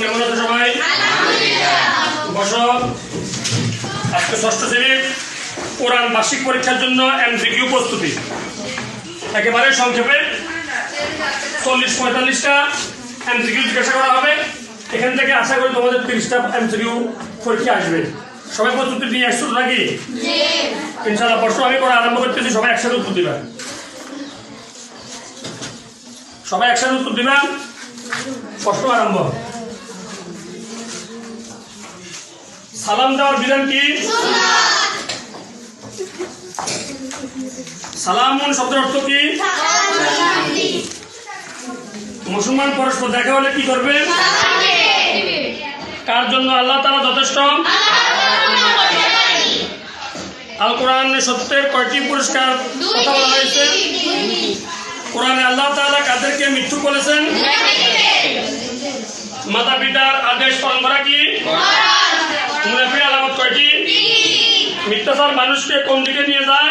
কেমন আছো সবাই? বসো আজকে ষষ্ঠ শ্রেণির কোরআন বার্ষিক পরীক্ষার জন্য এমসিকিউ প্রস্তুতি। একেবারে সংক্ষেপে চল্লিশ পঁয়তাল্লিশটা এমসিকিউ জিজ্ঞাসা করা হবে। এখান থেকে আশা করি তোমাদের তিরিশটা এমসিকিউ পরীক্ষা আসবে। সবাই প্রস্তুতি নিয়ে আসছো নাকি ইনশাল্লাহ প্রশ্ন আমি করা আরম্ভ করতেছি সবাই একসাথে উত্তর দিবা। সবাই একসাথে উত্তর দিবা? প্রশ্ন আরম্ভ। সালাম দেওয়ার বিধান কি? সালামুন শব্দের অর্থ কি? মুসলমান পরস্পর দেখা হলে কি করবে? কার জন্য আল্লাহ তারা যথেষ্ট? আল কোরআনে সত্যের কয়টি পুরস্কার কথা বলা হয়েছে? কাদেরকে মৃত্যু বলেছেন মাতা পিতার আদেশ পালন করা কি? মুনাফির আলামত কয়টি মিথ্যাচার মানুষকে কোন দিকে নিয়ে যায়?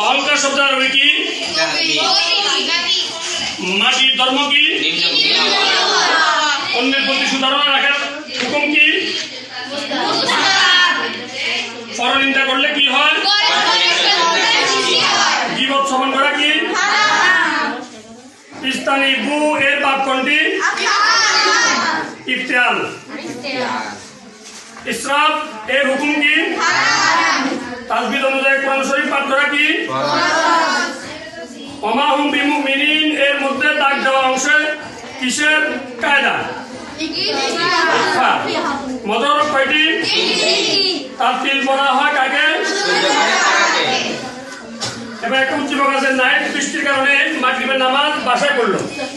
অহংকার শব্দ আরবি কি? মাটির ধর্ম কি? অন্যের প্রতি সুধারণা রাখার হুকুম কি? পরনিন্দা করলে কি হয়? ইস্তানি বু এর বাপ কোনটি ইফতিয়াল ইসরাফ এর হুকুম কি তাজবিদ অনুযায়ী কোরআন শরীফ পাঠ করা কি? অমাহুম বিমুমিনিন, এর মধ্যে দাগ দেওয়া অংশে কিসের কায়দা? মদর কয়টি? তার তিল বলা হয় কাকে? এবার একটা উদ্দীপক আছে নাইট বৃষ্টির কারণে মাগরিবের নামাজ বাসায় পড়ল।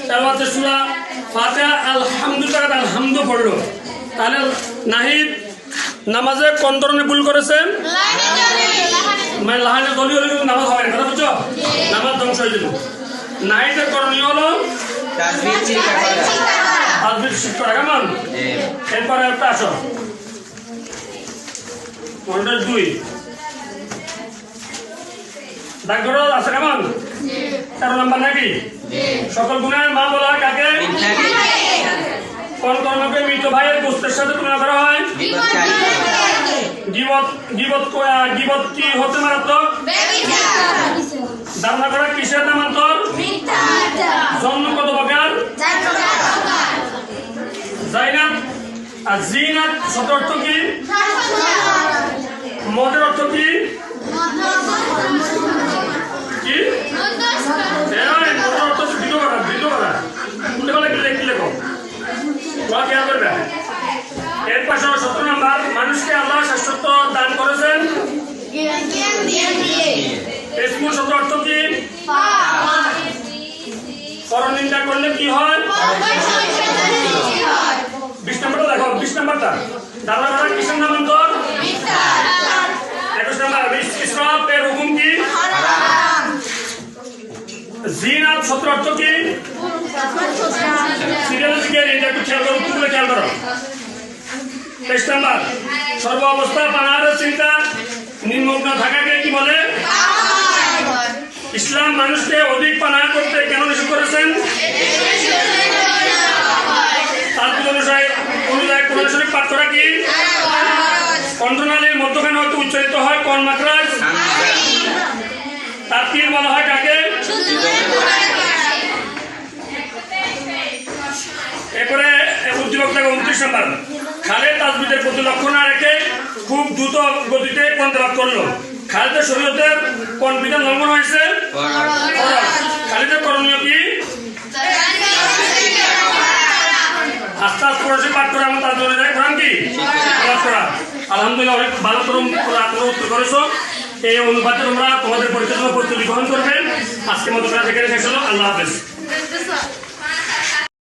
তার মধ্যে সুরা ফাতে আলহামদুলিল্লাহ আলহামদু পড়ল। তাহলে নাহিদ নামাজে কোন ধরনের ভুল করেছে? মানে লাহানে দলীয় হলে কিন্তু নামাজ হবে না কথা বুঝছ? নামাজ ধ্বংস হয়ে যেত নাহিদের করণীয় হলো আজবির শিফট করা কেমন? এরপরে একটা আসো দুই। ডাক্তার আছে কেমন তেরো নাকি? সকল গুণের মা বলা কাকে? কোন মৃত ভাইয়ের গোস্তের সাথে তুলনা করা হয়? গিবত গিবত গিবত হতে মারাত্মক? ধারণা করা কিসের জন্ম কত প্রকার? জাইনাত। আর জিনাত শত অর্থ কি? মদের অর্থ কি? দান করেছেন? ইসমু শব্দ কি? পরনিন্দা করলে কি হয়? বিশ নম্বরটা দেখো, বিশ নম্বরটা। দাদা দাদা কিসের নামান্তর একুশ নম্বর। ইস- এর হুকুম কি? জিনাত সত্র অর্থ কি? সিরিয়াল দিকে এটা একটু খেয়াল করো খেয়াল করো। তেইশ নম্বর। সর্ব অবস্থা পানাহারের চিন্তা নির্মগ্ন থাকাকে কি বলে? ইসলাম মানুষকে অধিক পানাহার করতে কেন নিষেধ করেছেন? তার অনুযায়ী কোরআন শরীফ পাঠ করা কি? কণ্ঠনালীর হয়তো উচ্চারিত হয় কন মাকরাজ তার তীর বলা হয় কাকে? এরপরে উদ্দীপক থেকে উনত্রিশ নম্বর। খালেদ তাজবিদের প্রতি লক্ষ্য না রেখে খুব দ্রুত গতিতে কন্ট্রাক করল। খালেদের শরীয়তের কোন বিধান লঙ্ঘন হয়েছে। খালিদের করণীয় কি? আস্তে আস্তে করে পাঠ করে আমরা তার জন্য যাই কোরআন কি? করা। আলহামদুলিল্লাহ, অনেক ভালো করে উত্তর করেছ। এই অনুপাতে তোমরা তোমাদের জন্য প্রস্তুতি গ্রহণ করবেন আজকে মতো এখানে শেষ আল্লাহ হাফেজ।